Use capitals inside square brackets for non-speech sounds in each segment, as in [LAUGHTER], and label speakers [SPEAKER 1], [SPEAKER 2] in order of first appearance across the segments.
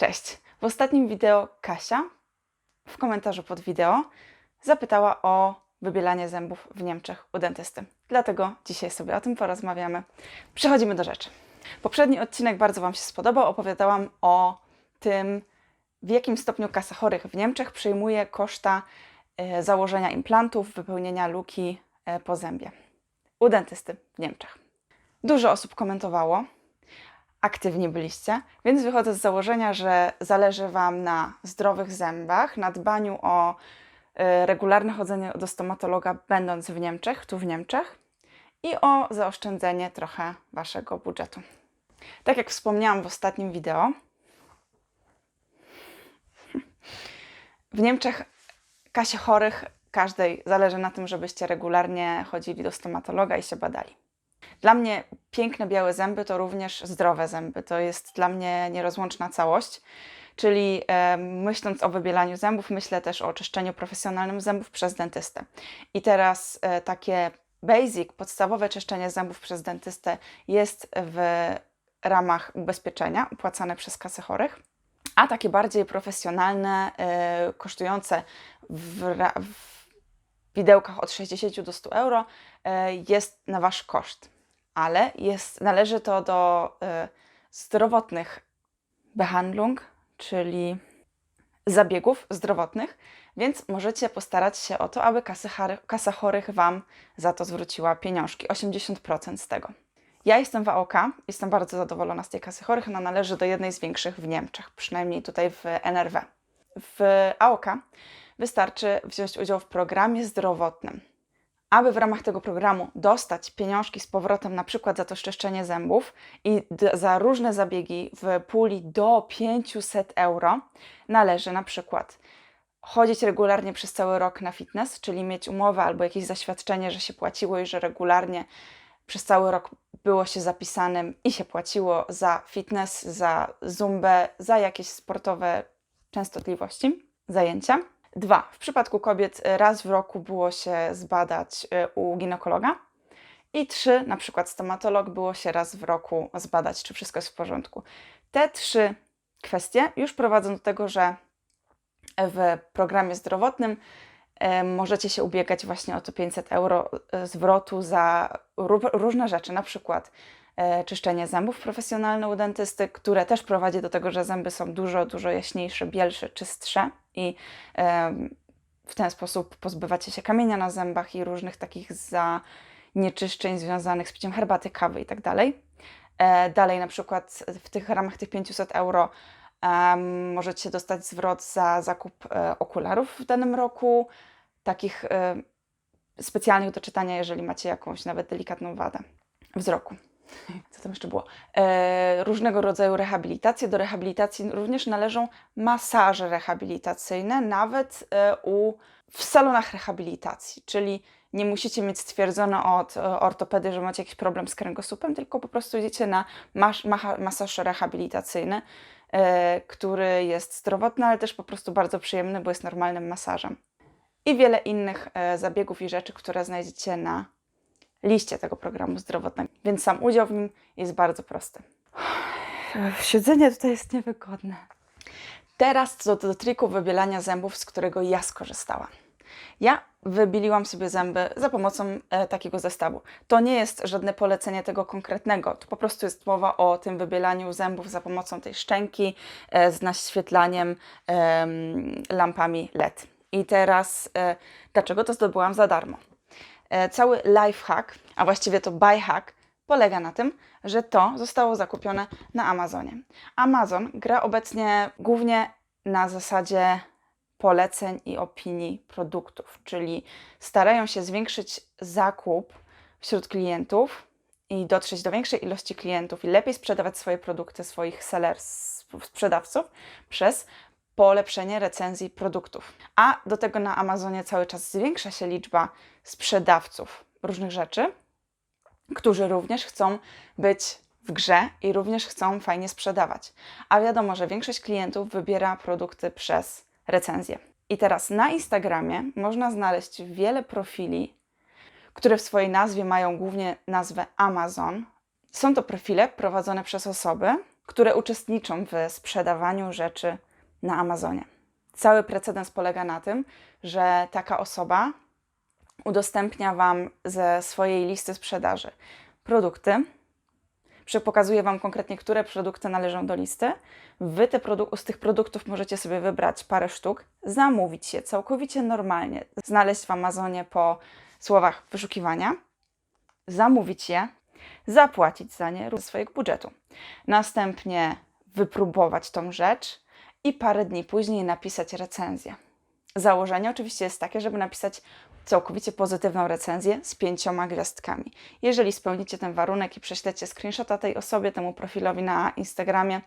[SPEAKER 1] Cześć! W ostatnim wideo Kasia w komentarzu pod wideo zapytała o wybielanie zębów w Niemczech u dentysty. Dlatego dzisiaj sobie o tym porozmawiamy. Przechodzimy do rzeczy. Poprzedni odcinek bardzo Wam się spodobał. Opowiadałam o tym, w jakim stopniu kasa chorych w Niemczech przyjmuje koszta e, założenia implantów, wypełnienia luki e, po zębie u dentysty w Niemczech. Dużo osób komentowało, aktywni byliście, więc wychodzę z założenia, że zależy Wam na zdrowych zębach, na dbaniu o e, regularne chodzenie do stomatologa, będąc w Niemczech, tu w Niemczech, i o zaoszczędzenie trochę Waszego budżetu. Tak jak wspomniałam w ostatnim wideo, [LAUGHS] w Niemczech kasie chorych każdej zależy na tym, żebyście regularnie chodzili do stomatologa i się badali. Dla mnie piękne białe zęby to również zdrowe zęby. To jest dla mnie nierozłączna całość. Czyli e, myśląc o wybielaniu zębów, myślę też o czyszczeniu profesjonalnym zębów przez dentystę. I teraz e, takie basic, podstawowe czyszczenie zębów przez dentystę jest w ramach ubezpieczenia opłacane przez kasę chorych, a takie bardziej profesjonalne, e, kosztujące w, w widełkach od 60 do 100 euro e, jest na Wasz koszt. Ale jest, należy to do e, zdrowotnych Behandlung, czyli zabiegów zdrowotnych, więc możecie postarać się o to, aby kasa chorych Wam za to zwróciła pieniążki, 80% z tego. Ja jestem w AOK, jestem bardzo zadowolona z tej kasy chorych, ona należy do jednej z większych w Niemczech, przynajmniej tutaj w NRW. W AOK wystarczy wziąć udział w programie zdrowotnym. Aby w ramach tego programu dostać pieniążki z powrotem, na przykład za to szczeszczenie zębów i za różne zabiegi w puli do 500 euro, należy na przykład chodzić regularnie przez cały rok na fitness, czyli mieć umowę albo jakieś zaświadczenie, że się płaciło i że regularnie przez cały rok było się zapisanym i się płaciło za fitness, za zumbę, za jakieś sportowe częstotliwości, zajęcia. Dwa, w przypadku kobiet y, raz w roku było się zbadać y, u ginekologa. I trzy, na przykład stomatolog, było się raz w roku zbadać, czy wszystko jest w porządku. Te trzy kwestie już prowadzą do tego, że w programie zdrowotnym e, możecie się ubiegać właśnie o to 500 euro e, zwrotu za ró- różne rzeczy, na przykład e, czyszczenie zębów profesjonalne u dentysty, które też prowadzi do tego, że zęby są dużo, dużo jaśniejsze, bielsze, czystsze i w ten sposób pozbywacie się kamienia na zębach i różnych takich zanieczyszczeń związanych z piciem herbaty, kawy itd. E, Dalej na przykład w tych ramach tych 500 euro możecie dostać zwrot za zakup e, okularów w danym roku, takich e, specjalnych do czytania, jeżeli macie jakąś nawet delikatną wadę wzroku. Co tam jeszcze było? E, różnego rodzaju rehabilitacje. Do rehabilitacji również należą masaże rehabilitacyjne, nawet e, u, w salonach rehabilitacji, czyli nie musicie mieć stwierdzone od e, ortopedy, że macie jakiś problem z kręgosłupem, tylko po prostu idziecie na mas masaż rehabilitacyjny, e, który jest zdrowotny, ale też po prostu bardzo przyjemny, bo jest normalnym masażem. I wiele innych e, zabiegów i rzeczy, które znajdziecie na liście tego programu zdrowotnego, więc sam udział w nim jest bardzo prosty. Siedzenie tutaj jest niewygodne. Teraz co do triku wybielania zębów, z którego ja skorzystałam. Ja wybiliłam sobie zęby za pomocą e, takiego zestawu. To nie jest żadne polecenie tego konkretnego, to po prostu jest mowa o tym wybielaniu zębów za pomocą tej szczęki e, z naświetlaniem em, lampami LED. I teraz, e, dlaczego to zdobyłam za darmo? E, cały lifehack, a właściwie to buyhack, polega na tym, że to zostało zakupione na Amazonie. Amazon gra obecnie głównie na zasadzie poleceń i opinii produktów, czyli starają się zwiększyć zakup wśród klientów i dotrzeć do większej ilości klientów i lepiej sprzedawać swoje produkty, swoich sellers, sprzedawców przez polepszenie recenzji produktów. A do tego na Amazonie cały czas zwiększa się liczba sprzedawców różnych rzeczy, którzy również chcą być w grze i również chcą fajnie sprzedawać. A wiadomo, że większość klientów wybiera produkty przez recenzję. I teraz na Instagramie można znaleźć wiele profili, które w swojej nazwie mają głównie nazwę Amazon. Są to profile prowadzone przez osoby, które uczestniczą w sprzedawaniu rzeczy na Amazonie. Cały precedens polega na tym, że taka osoba udostępnia Wam ze swojej listy sprzedaży produkty, pokazuje Wam konkretnie, które produkty należą do listy. Wy te produ- z tych produktów możecie sobie wybrać parę sztuk, zamówić je całkowicie normalnie, znaleźć w Amazonie po słowach wyszukiwania, zamówić je, zapłacić za nie ze swojego budżetu. Następnie wypróbować tą rzecz i parę dni później napisać recenzję. Założenie oczywiście jest takie, żeby napisać całkowicie pozytywną recenzję z pięcioma gwiazdkami. Jeżeli spełnicie ten warunek i prześlecie screenshota tej osobie, temu profilowi na Instagramie,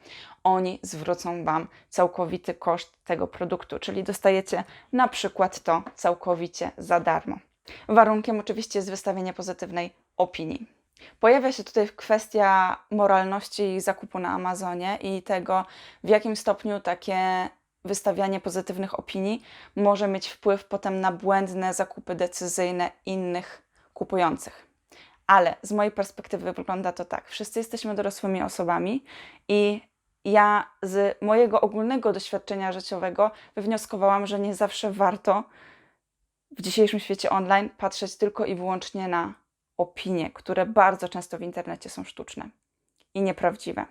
[SPEAKER 1] oni zwrócą Wam całkowity koszt tego produktu, czyli dostajecie na przykład to całkowicie za darmo. Warunkiem oczywiście jest wystawienie pozytywnej opinii. Pojawia się tutaj kwestia moralności zakupu na Amazonie i tego, w jakim stopniu takie wystawianie pozytywnych opinii może mieć wpływ potem na błędne zakupy decyzyjne innych kupujących. Ale z mojej perspektywy wygląda to tak: wszyscy jesteśmy dorosłymi osobami i ja z mojego ogólnego doświadczenia życiowego wywnioskowałam, że nie zawsze warto w dzisiejszym świecie online patrzeć tylko i wyłącznie na opinie, które bardzo często w internecie są sztuczne i nieprawdziwe.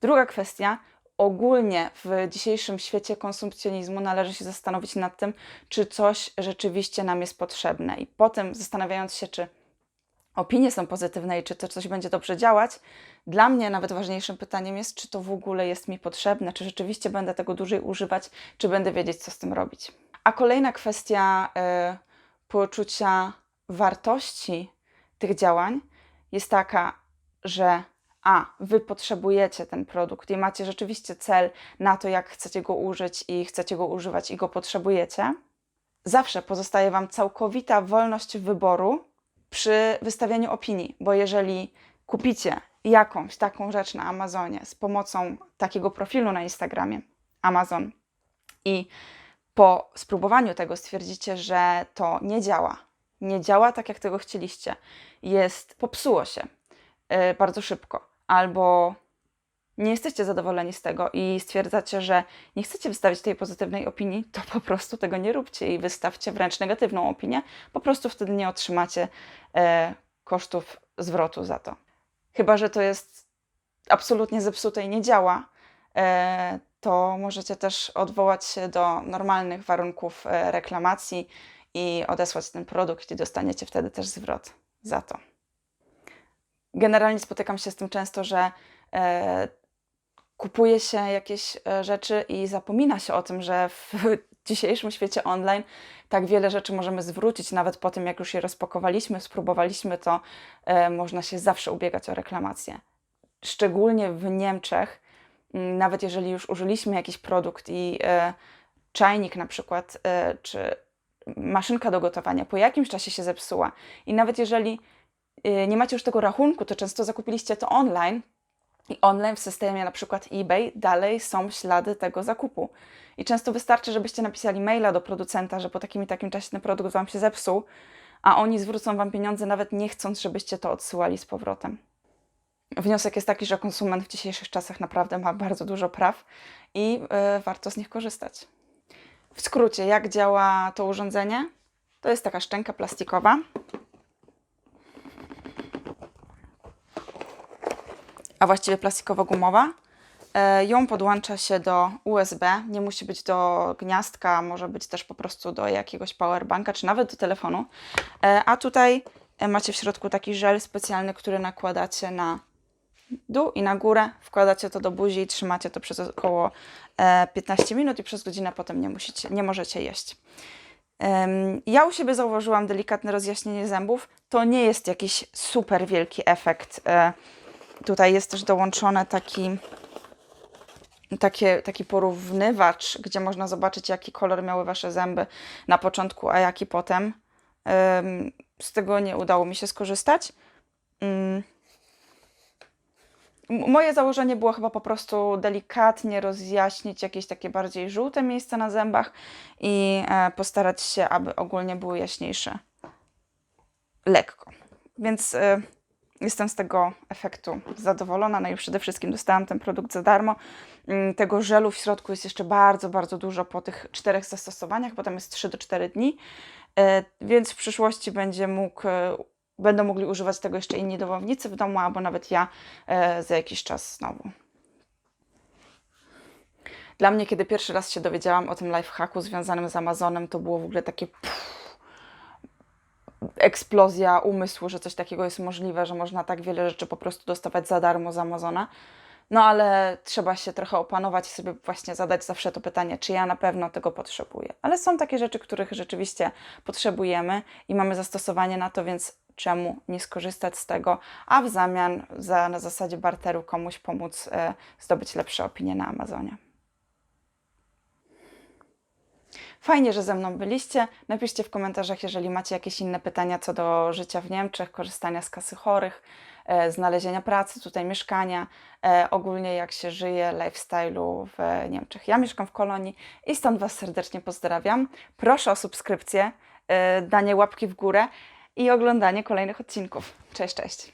[SPEAKER 1] Druga kwestia. Ogólnie w dzisiejszym świecie konsumpcjonizmu należy się zastanowić nad tym, czy coś rzeczywiście nam jest potrzebne, i potem zastanawiając się, czy opinie są pozytywne i czy to coś będzie dobrze działać, dla mnie nawet ważniejszym pytaniem jest, czy to w ogóle jest mi potrzebne, czy rzeczywiście będę tego dłużej używać, czy będę wiedzieć, co z tym robić. A kolejna kwestia y, poczucia wartości tych działań jest taka, że a, wy potrzebujecie ten produkt i macie rzeczywiście cel na to, jak chcecie go użyć i chcecie go używać i go potrzebujecie, zawsze pozostaje wam całkowita wolność wyboru przy wystawianiu opinii, bo jeżeli kupicie jakąś taką rzecz na Amazonie z pomocą takiego profilu na Instagramie Amazon i po spróbowaniu tego stwierdzicie, że to nie działa, nie działa tak, jak tego chcieliście, jest, popsuło się yy, bardzo szybko, albo nie jesteście zadowoleni z tego i stwierdzacie, że nie chcecie wystawić tej pozytywnej opinii, to po prostu tego nie róbcie i wystawcie wręcz negatywną opinię. Po prostu wtedy nie otrzymacie e, kosztów zwrotu za to. Chyba, że to jest absolutnie zepsute i nie działa, e, to możecie też odwołać się do normalnych warunków reklamacji i odesłać ten produkt i dostaniecie wtedy też zwrot za to. Generalnie spotykam się z tym często, że e, kupuje się jakieś e, rzeczy i zapomina się o tym, że w [LAUGHS] dzisiejszym świecie online tak wiele rzeczy możemy zwrócić, nawet po tym, jak już je rozpakowaliśmy, spróbowaliśmy, to e, można się zawsze ubiegać o reklamację. Szczególnie w Niemczech, nawet jeżeli już użyliśmy jakiś produkt i e, czajnik na przykład, e, czy maszynka do gotowania po jakimś czasie się zepsuła i nawet jeżeli e, nie macie już tego rachunku, to często zakupiliście to online, i online w systemie na przykład eBay dalej są ślady tego zakupu. I często wystarczy, żebyście napisali maila do producenta, że po takim i takim czasie ten produkt Wam się zepsuł, a oni zwrócą Wam pieniądze nawet nie chcąc, żebyście to odsyłali z powrotem. Wniosek jest taki, że konsument w dzisiejszych czasach naprawdę ma bardzo dużo praw i yy, warto z nich korzystać. W skrócie, jak działa to urządzenie? To jest taka szczęka plastikowa, a właściwie plastikowo-gumowa. E, Ją podłącza się do USB, nie musi być do gniazdka, może być też po prostu do jakiegoś powerbanka, czy nawet do telefonu. E, A tutaj e, macie w środku taki żel specjalny, który nakładacie na dół i na górę, wkładacie to do buzi i trzymacie to przez około e, 15 minut i przez godzinę potem nie, musicie, nie możecie jeść. Ja u siebie zauważyłam delikatne rozjaśnienie zębów. To nie jest jakiś super wielki efekt. E, Tutaj jest też dołączony taki, takie, taki porównywacz, gdzie można zobaczyć, jaki kolor miały Wasze zęby na początku, a jaki potem. Z tego nie udało mi się skorzystać. Moje założenie było chyba po prostu delikatnie rozjaśnić jakieś takie bardziej żółte miejsca na zębach i e, postarać się, aby ogólnie były jaśniejsze. Lekko. Więc e, jestem z tego efektu zadowolona. No i przede wszystkim dostałam ten produkt za darmo. Mm, Tego żelu w środku jest jeszcze bardzo, bardzo dużo po tych czterech zastosowaniach, potem jest 3 do 4 dni, E, więc w przyszłości będzie mógł, będą mogli używać tego jeszcze inni domownicy w domu, albo nawet ja e, za jakiś czas znowu. Dla mnie, kiedy pierwszy raz się dowiedziałam o tym lifehacku związanym z Amazonem, to było w ogóle takie pff, eksplozja umysłu, że coś takiego jest możliwe, że można tak wiele rzeczy po prostu dostawać za darmo z Amazona. No ale trzeba się trochę opanować i sobie właśnie zadać zawsze to pytanie, czy ja na pewno tego potrzebuję. Ale są takie rzeczy, których rzeczywiście potrzebujemy i mamy zastosowanie na to, więc czemu nie skorzystać z tego, a w zamian za, na zasadzie barteru komuś pomóc e, zdobyć lepsze opinie na Amazonie. Fajnie, że ze mną byliście. Napiszcie w komentarzach, jeżeli macie jakieś inne pytania co do życia w Niemczech, korzystania z kasy chorych, e, znalezienia pracy, tutaj mieszkania, e, ogólnie jak się żyje, lifestyle'u w Niemczech. Ja mieszkam w Kolonii i stąd Was serdecznie pozdrawiam. Proszę o subskrypcję, e, danie łapki w górę i oglądanie kolejnych odcinków. Cześć, cześć.